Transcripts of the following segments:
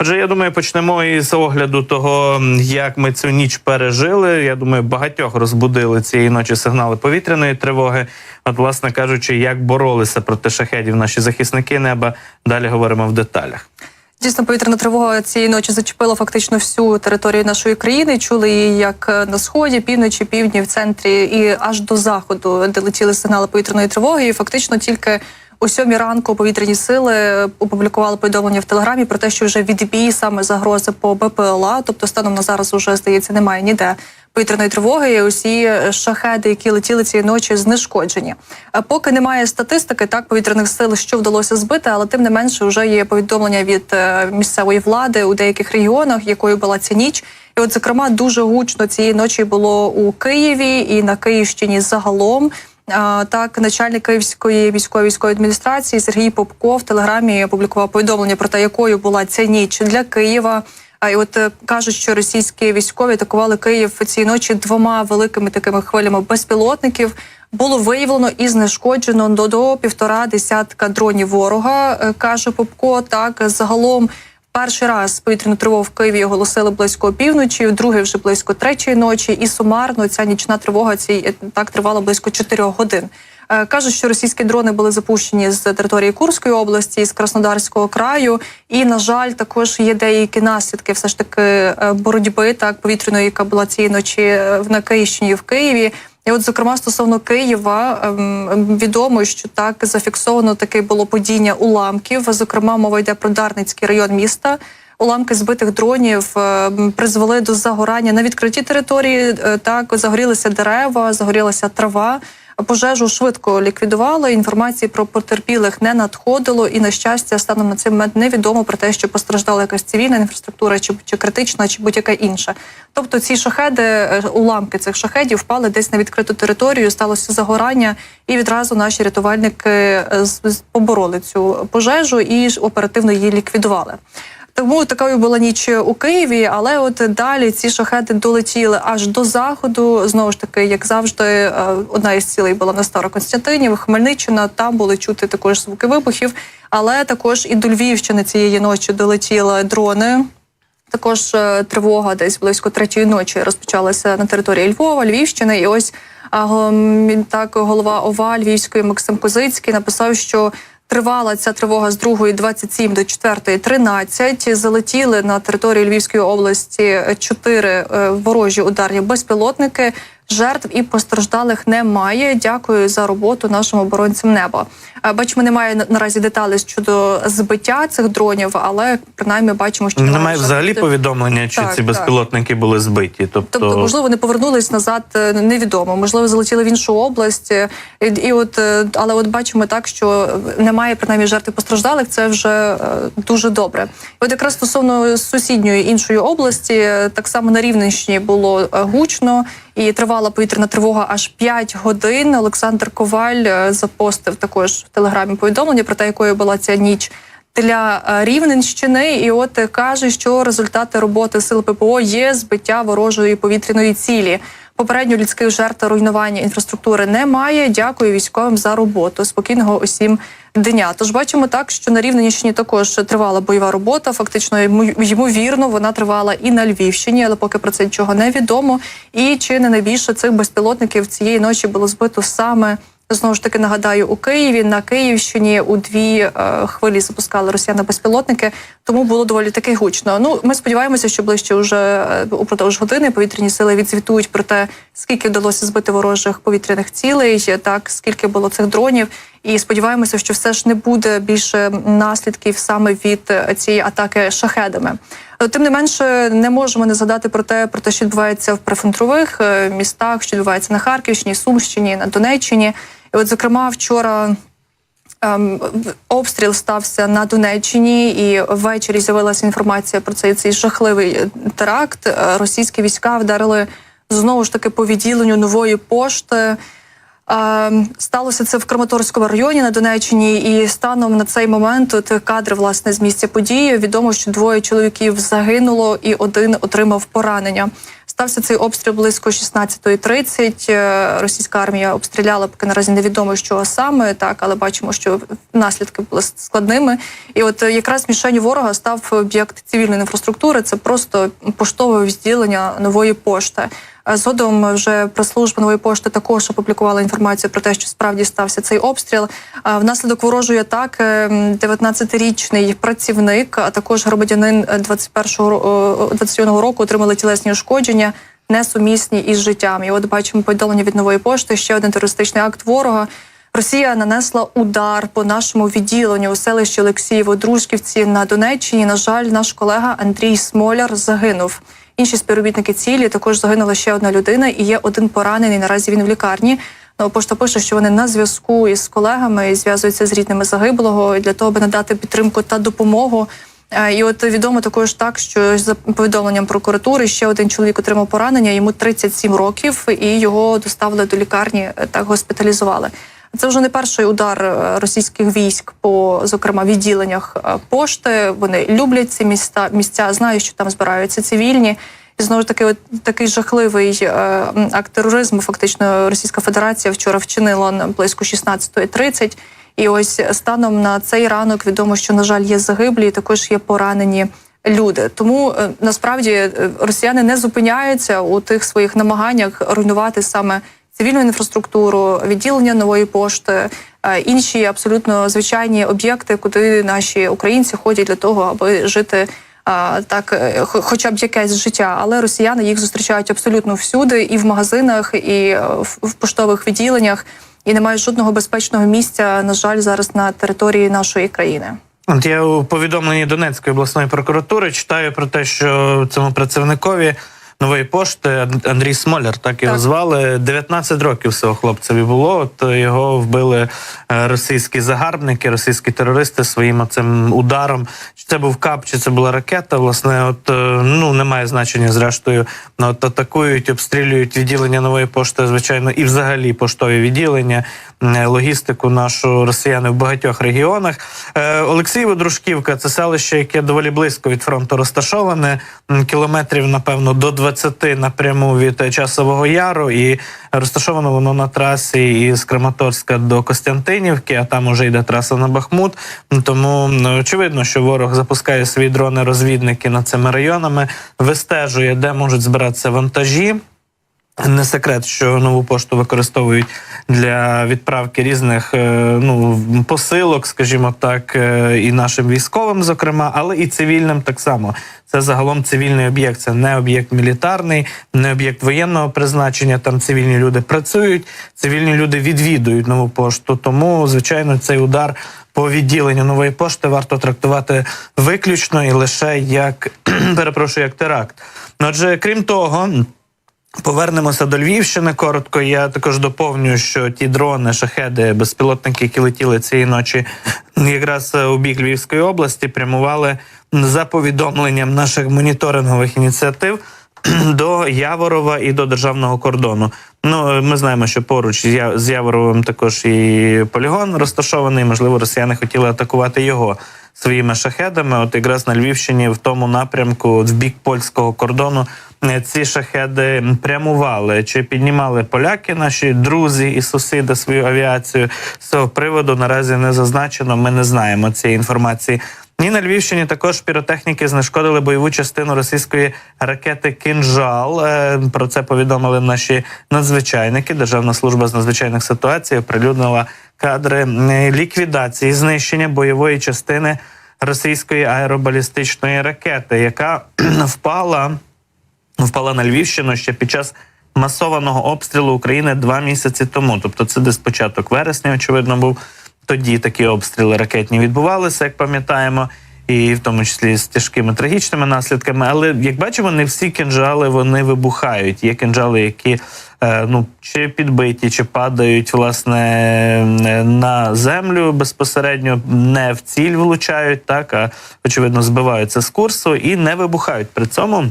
Отже, я думаю, почнемо із огляду того, як ми цю ніч пережили. Я думаю, багатьох розбудили цієї ночі сигнали повітряної тривоги. От, власне кажучи, як боролися проти шахедів наші захисники неба. Далі говоримо в деталях. Дійсно, повітряна тривога цієї ночі зачепила фактично всю територію нашої країни. Чули її як на сході, півночі, півдні, в центрі і аж до заходу, де летіли сигнали повітряної тривоги. І фактично тільки о сьомій ранку повітряні сили опублікували повідомлення в телеграмі про те, що вже відбій саме загрози по БПЛА. Тобто, станом на зараз уже здається, немає ніде повітряної тривоги. і Усі шахеди, які летіли цієї ночі, знешкоджені. Поки немає статистики, так повітряних сил, що вдалося збити, але тим не менше вже є повідомлення від е, місцевої влади у деяких регіонах, якою була ця ніч. І, от, зокрема, дуже гучно цієї ночі було у Києві і на Київщині загалом. Так, начальник Київської військової військової адміністрації Сергій Попко в телеграмі опублікував повідомлення про те, якою була ця ніч для Києва. І от е, кажуть, що російські військові атакували Київ цієї ночі двома великими такими хвилями безпілотників. Було виявлено і знешкоджено до, до півтора десятка дронів ворога, е, каже Попко. Так загалом перший раз повітряну тривогу в Києві оголосили близько опівночі, другий вже близько третьої ночі. І сумарно ця нічна тривога ці е, так тривала близько чотирьох годин. Е, Кажуть, що російські дрони були запущені з території Курської області, з Краснодарського краю, і на жаль, також є деякі наслідки, все ж таки е, боротьби так повітряної, яка була цієї ночі на Київщині в Києві. І от, зокрема, стосовно Києва, ем, відомо, що так зафіксовано таке було падіння уламків. Зокрема, мова йде про Дарницький район міста. Уламки збитих дронів е, призвели до загорання на відкритій території. е, Так загорілися дерева, загорілася трава. Пожежу швидко ліквідували. Інформації про потерпілих не надходило, і на щастя, станом на цей момент невідомо про те, що постраждала якась цивільна інфраструктура, чи, чи критична, чи будь-яка інша. Тобто, ці шахеди, е, уламки цих шахедів впали десь на відкриту територію. Сталося загорання, і відразу наші рятувальники е, побороли цю пожежу і оперативно її ліквідували. Тому такою була ніч у Києві, але от далі ці шахеди долетіли аж до заходу. Знову ж таки, як завжди, е, одна із цілей була на Староконстантинів, Хмельниччина. Там були чути також звуки вибухів, але також і до Львівщини цієї ночі долетіли дрони. Також е, тривога десь близько третьої ночі розпочалася на території Львова, Львівщини. І ось так голова ОВА Львівської Максим Козицький написав, що тривала ця тривога з 2.27 до 4.13. Залетіли на території Львівської області чотири е, ворожі ударні безпілотники. Жертв і постраждалих немає. Дякую за роботу нашим оборонцям неба. Е, Бачимо, немає наразі деталей щодо збиття цих дронів, але принаймні бачимо, що Немає взагалі бути- повідомлення, чи Так, ці так. безпілотники були збиті. Тобто, Тобто, можливо, вони повернулись назад, е, невідомо. Можливо, залетіли в іншу область. е, І, і от, але от бачимо так, що немає принаймні жертв постраждалих. Це вже дуже добре. От якраз стосовно сусідньої іншої області, так само на Рівненщині було гучно і тривала повітряна тривога аж 5 годин. Олександр Коваль е, запостив також в телеграмі повідомлення про те, якою була ця ніч для е, Рівненщини, і от е, каже, що результати роботи сил ППО є збиття ворожої повітряної цілі. Попередньо людських жертв руйнування інфраструктури немає. Дякую військовим за роботу. Спокійного усім дня. Тож бачимо так, що на Рівненщині також тривала бойова робота. Фактично, ймовірно, вона тривала і на Львівщині, але поки про це нічого не відомо. І чи не найбільше цих безпілотників цієї ночі було збито саме. Знову ж таки нагадаю, у Києві на Київщині у дві е, хвилі запускали росіяни безпілотники, тому було доволі таки гучно. Ну ми сподіваємося, що ближче вже е, упродовж години повітряні сили відзвітують про те, скільки вдалося збити ворожих повітряних цілей, так скільки було цих дронів. І сподіваємося, що все ж не буде більше наслідків саме від е, цієї атаки шахедами. Тим не менше, не можемо не згадати про те, про те, що відбувається в прифронтових містах, що відбувається на Харківщині, Сумщині, на Донеччині. От, зокрема, вчора. Ем, обстріл стався на Донеччині, і ввечері з'явилася інформація про цей, цей жахливий е, теракт. Е, Російські війська вдарили знову ж таки по відділенню нової пошти. Ем, Сталося це в Краматорському районі на Донеччині, і станом на цей момент от кадри власне з місця події. Відомо, що двоє чоловіків загинуло, і один отримав поранення. Стався цей обстріл близько 16.30. Е, Російська армія обстріляла, поки наразі невідомо, що саме так, але бачимо, що наслідки були складними. І от е, якраз мішенью ворога став об'єкт цивільної інфраструктури. Це просто поштове відділення нової пошти. Е, Згодом вже прес-служба нової пошти також опублікувала інформацію про те, що справді стався цей обстріл. Е, Внаслідок ворожої атаки м, 19-річний працівник, а також громадянин е, 21-го е, 21-го року отримали тілесні ушкодження. Несумісні із життям, і от бачимо повідомлення від нової пошти. Ще один терористичний акт ворога. Росія нанесла удар по нашому відділенню у селищі Олексієво Дружківці на Донеччині. На жаль, наш колега Андрій Смоляр загинув. Інші співробітники цілі також загинула ще одна людина, і є один поранений. Наразі він в лікарні. Нова пошта пише, що вони на зв'язку із колегами і зв'язуються з рідними загиблого для того, аби надати підтримку та допомогу. Е, І от відомо також так, що за повідомленням прокуратури ще один чоловік отримав поранення. Йому 37 років, і його доставили до лікарні е, так госпіталізували. Це вже не перший удар е, російських військ по зокрема відділеннях е, пошти. Вони люблять ці міста місця, знають, що там збираються цивільні. І знову ж таки, от такий жахливий е, акт тероризму. Фактично, Російська Федерація вчора вчинила близько 16.30. І ось станом на цей ранок відомо, що на жаль є загиблі, і також є поранені люди. Тому е, насправді е, росіяни не зупиняються у тих своїх намаганнях руйнувати саме цивільну інфраструктуру, відділення нової пошти, е, інші абсолютно звичайні об'єкти, куди наші українці ходять для того, аби жити. Так, е, хоча б якесь життя, але росіяни їх зустрічають абсолютно всюди, і в магазинах, і е, в поштових відділеннях, і немає жодного безпечного місця, на жаль, зараз на території нашої країни. От я у повідомленні Донецької обласної прокуратури читаю про те, що цьому працівникові нової пошти Андрій Смоляр, так його Так. звали. 19 років всього хлопцеві було. От його вбили е, російські загарбники, російські терористи своїм цим ударом. Чи це був кап, чи це була ракета? Власне, от е, ну немає значення. Зрештою, от атакують, обстрілюють відділення нової пошти, звичайно, і взагалі поштові відділення, е, логістику нашу росіяни в багатьох регіонах. Е, Олексієво це селище, яке доволі близько від фронту розташоване, кілометрів, напевно, до 20 напряму від е, Часового Яру, і розташовано воно на трасі із Краматорська до Костянтинівки, а там уже йде траса на Бахмут. Тому ну, очевидно, що ворог запускає свої дрони-розвідники над цими районами, вистежує, де можуть збиратися вантажі. Не секрет, що нову пошту використовують для відправки різних е, ну посилок, скажімо так, е, і нашим військовим, зокрема, але і цивільним так само. Це загалом цивільний об'єкт, це не об'єкт мілітарний, не об'єкт воєнного призначення. Там цивільні люди працюють, цивільні люди відвідують нову пошту. Тому, звичайно, цей удар по відділенню нової пошти варто трактувати виключно і лише як перепрошую, як теракт. Отже, крім того. Повернемося до Львівщини. Коротко. Я також доповню, що ті дрони, шахеди, безпілотники, які летіли цієї ночі, якраз е, у бік Львівської області, прямували за повідомленням наших моніторингових ініціатив до Яворова і до державного кордону. Ну е, ми знаємо, що поруч з Яворовим також і полігон розташований. Можливо, росіяни хотіли атакувати його своїми шахедами. От якраз на Львівщині, в тому напрямку, в бік польського кордону, ці шахеди прямували чи піднімали поляки, наші друзі і сусіди свою авіацію. З цього приводу наразі не зазначено. Ми не знаємо цієї інформації. І на Львівщині також піротехніки знешкодили бойову частину російської ракети Кінжал. Е, Про це повідомили наші надзвичайники. Державна служба з надзвичайних ситуацій оприлюднила кадри ліквідації знищення бойової частини російської аеробалістичної ракети, яка впала впала на Львівщину ще під час масованого обстрілу України два місяці тому. Тобто, це десь початок вересня, очевидно, був тоді такі обстріли ракетні відбувалися, як пам'ятаємо. І в тому числі з тяжкими трагічними наслідками. Але як бачимо, не всі кинжали вони вибухають. Є кинжали, які е, ну чи підбиті, чи падають власне на землю безпосередньо, не в ціль влучають, так а очевидно збиваються з курсу і не вибухають. При цьому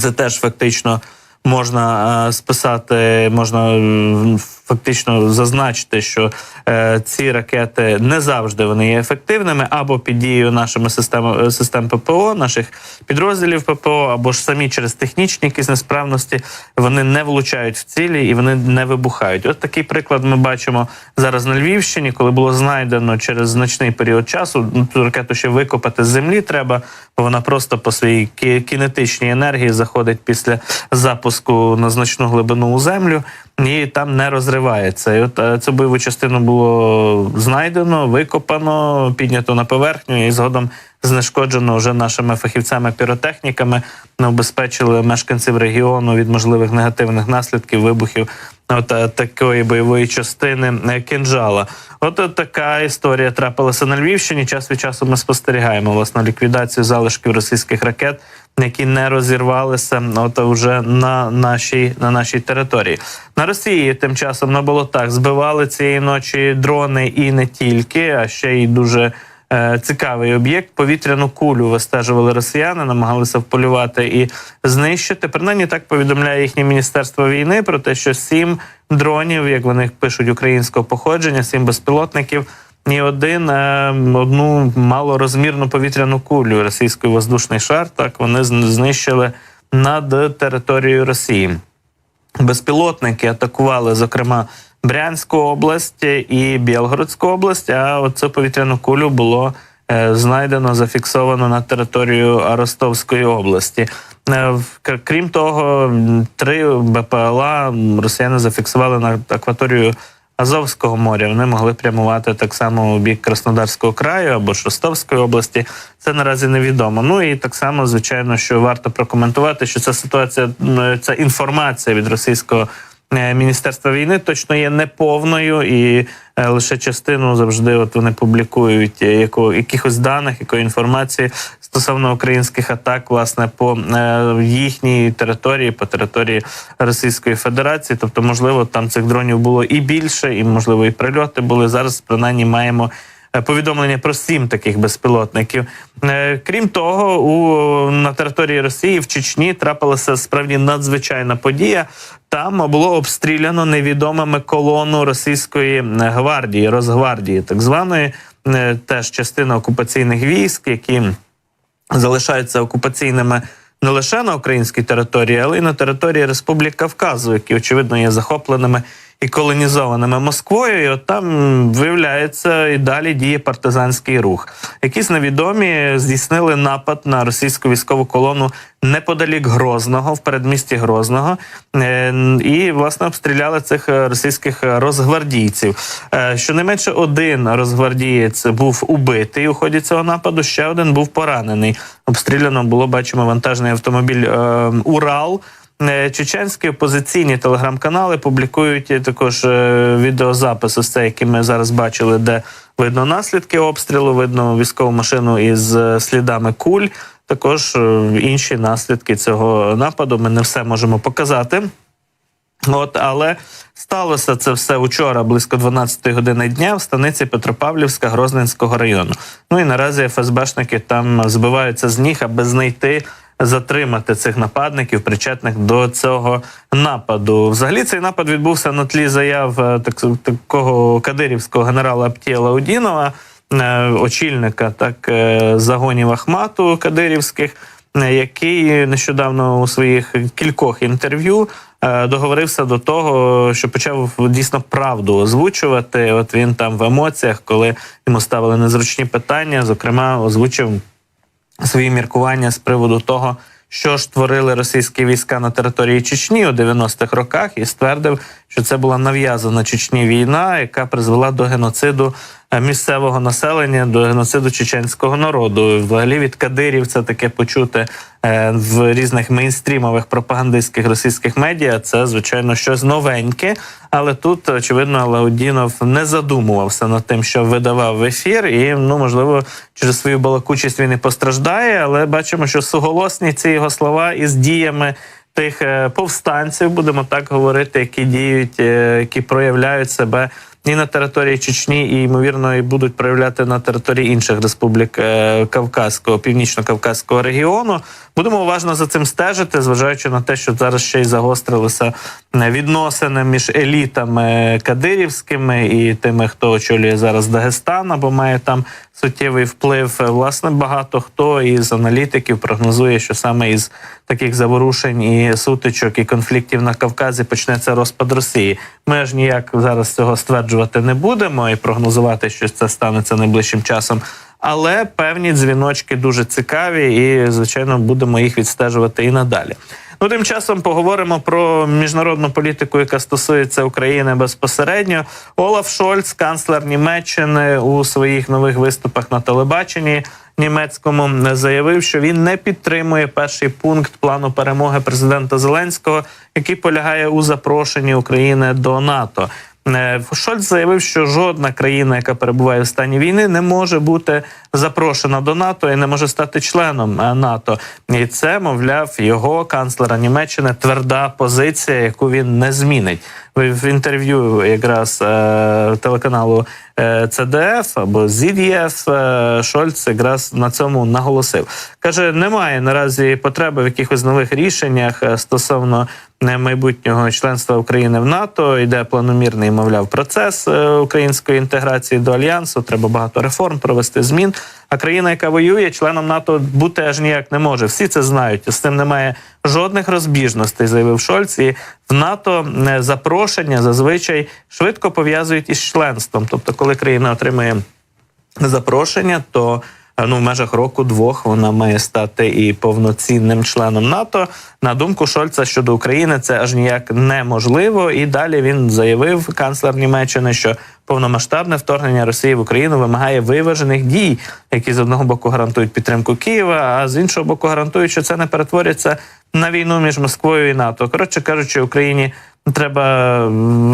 це теж фактично можна е, списати, можна е, фактично зазначити, що е, ці ракети не завжди вони є ефективними, або під дією нашими систем, систем ППО, наших підрозділів ППО, або ж самі через технічні якісь несправності вони не влучають в цілі і вони не вибухають. От такий приклад ми бачимо зараз на Львівщині, коли було знайдено через значний період часу. Ну, ту ракету ще викопати з землі треба, вона просто по своїй кі- кінетичній енергії заходить після запуску на значну глибину у землю. І там не розривається. І от е, цю бойову частину було знайдено, викопано, піднято на поверхню і згодом знешкоджено вже нашими фахівцями-піротехніками. Обезпечили мешканців регіону від можливих негативних наслідків вибухів от е, такої бойової частини е, кинжала. От, е, така історія трапилася на Львівщині. Час від часу ми спостерігаємо власне ліквідацію залишків російських ракет, які не розірвалися от вже на нашій на нашій території. На Росії тим часом на болотах збивали цієї ночі дрони і не тільки, а ще й дуже. е, Цікавий об'єкт повітряну кулю вистежували росіяни, намагалися вполювати і знищити. Принаймні так повідомляє їхнє міністерство війни про те, що сім дронів, як вони пишуть українського походження, сім безпілотників. І один е, одну малорозмірну повітряну кулю російський воздушний шар. Так вони знищили над територією Росії. Безпілотники атакували, зокрема, Брянську область і Білгородську область. А оцю повітряну кулю було е, знайдено, зафіксовано на територію Ростовської області. Е, Крім того, три БПЛА росіяни зафіксували на акваторію Азовського моря. Вони могли прямувати так само у бік Краснодарського краю або ж Ростовської області. Це наразі невідомо. Ну і так само, звичайно, що варто прокоментувати, що ця ситуація, ця інформація від російського. е, Міністерства війни точно є неповною, і е, лише частину завжди от вони публікують е, яко, якихось даних, якої інформації стосовно українських атак, власне, по е, їхній території, по території Російської Федерації. Тобто, можливо, там цих дронів було і більше, і можливо, і прильоти були. Зараз принаймні маємо. е, Повідомлення про сім таких безпілотників. Е, Крім того, у на території Росії в Чечні трапилася справді надзвичайна подія. Там було обстріляно невідомими колону російської гвардії, Росгвардії, так званої, теж частина окупаційних військ, які залишаються окупаційними не лише на українській території, але й на території Республік Кавказу, які очевидно є захопленими і колонізованими Москвою. І от там виявляється і далі діє партизанський рух. Якісь невідомі здійснили напад на російську військову колону неподалік Грозного, в передмісті Грозного, е, і власне обстріляли цих російських розгвардійців. Е, Щонайменше один розгвардієць був убитий у ході цього нападу. Ще один був поранений. Обстріляно було бачимо вантажний автомобіль е, Урал. Е, Чеченські опозиційні телеграм-канали публікують е, також е, відеозаписи, з це, які ми зараз бачили, де видно наслідки обстрілу, видно військову машину із слідами куль. Також інші наслідки цього нападу. Ми не все можемо показати. От, але сталося це все учора, близько 12 години дня, в станиці Петропавлівська Грозненського району. Ну і наразі ФСБшники там збиваються з ніг, аби знайти. Затримати цих нападників, причетних до цього нападу. Взагалі цей напад відбувся на тлі заяв е, так, такого кадирівського генерала Аптія Лаудінова, е, очільника так е, загонів Ахмату Кадирівських, який нещодавно у своїх кількох інтерв'ю договорився до того, що почав дійсно правду озвучувати. От він там в емоціях, коли йому ставили незручні питання, зокрема, озвучив свої міркування з приводу того, що ж творили російські війська на території Чечні у 90-х роках, і ствердив, що це була нав'язана Чечні війна, яка призвела до геноциду місцевого населення, до геноциду чеченського народу. Взагалі від кадирів це таке почути е, в різних мейнстрімових пропагандистських російських медіа. Це звичайно щось новеньке. Але тут очевидно Лаудінов не задумувався над тим, що видавав в ефір, і ну можливо через свою балакучість він і постраждає. Але бачимо, що суголосні ці його слова із діями тих е, повстанців, будемо так говорити, які діють, е, які проявляють себе і на території Чечні, і ймовірно і будуть проявляти на території інших республік е, Кавказського, північно-кавказського регіону. Будемо уважно за цим стежити, зважаючи на те, що зараз ще й загострилися е, відносини між елітами кадирівськими і тими, хто очолює зараз Дагестан або має там суттєвий вплив. Власне, багато хто із аналітиків прогнозує, що саме із таких заворушень і сутичок і конфліктів на Кавказі почнеться розпад Росії. Ми ж ніяк зараз цього стверджувати не будемо і прогнозувати, що це станеться найближчим часом. Але певні дзвіночки дуже цікаві, і звичайно будемо їх відстежувати і надалі. Ну, тим часом поговоримо про міжнародну політику, яка стосується України безпосередньо. Олаф Шольц, канцлер Німеччини, у своїх нових виступах на телебаченні німецькому заявив, що він не підтримує перший пункт плану перемоги президента Зеленського, який полягає у запрошенні України до НАТО. Е, Шольц заявив, що жодна країна, яка перебуває в стані війни, не може бути запрошена до НАТО і не може стати членом е, НАТО. І це, мовляв, його канцлера Німеччини тверда позиція, яку він не змінить. В інтерв'ю якраз е, телеканалу ЦДФ або ЗІДЄФ е, Шольц якраз на цьому наголосив. Каже, немає наразі потреби в якихось нових рішеннях стосовно майбутнього членства України в НАТО. Йде планомірний, мовляв, процес е, української інтеграції до альянсу. Треба багато реформ провести змін. А країна, яка воює, членом НАТО бути аж ніяк не може. Всі це знають. З цим немає жодних розбіжностей, заявив Шольц. І в НАТО е, запрошення зазвичай швидко пов'язують із членством. Тобто, коли країна отримує запрошення, то ну в межах року-двох вона має стати і повноцінним членом НАТО. На думку Шольца щодо України, це аж ніяк неможливо. І далі він заявив, канцлер Німеччини, що повномасштабне вторгнення Росії в Україну вимагає виважених дій, які з одного боку гарантують підтримку Києва, а з іншого боку гарантують, що це не перетвориться на війну між Москвою і НАТО. Коротше кажучи, Україні треба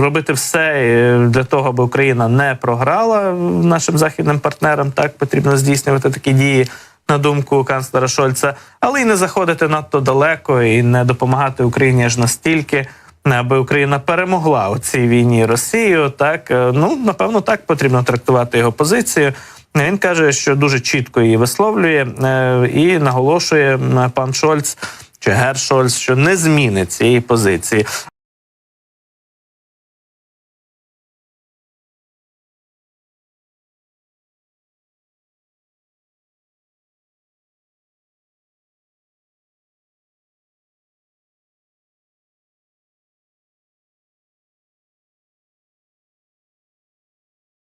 робити все е, для того, аби Україна не програла нашим західним партнерам. Так потрібно здійснювати такі дії. На думку канцлера Шольца, але й не заходити надто далеко і не допомагати Україні аж настільки, аби Україна перемогла у цій війні Росію. Так е, ну напевно, так потрібно трактувати його позицію. Він каже, що дуже чітко її висловлює е, і наголошує пан Шольц чи Гер Шольц, що не змінить цієї позиції.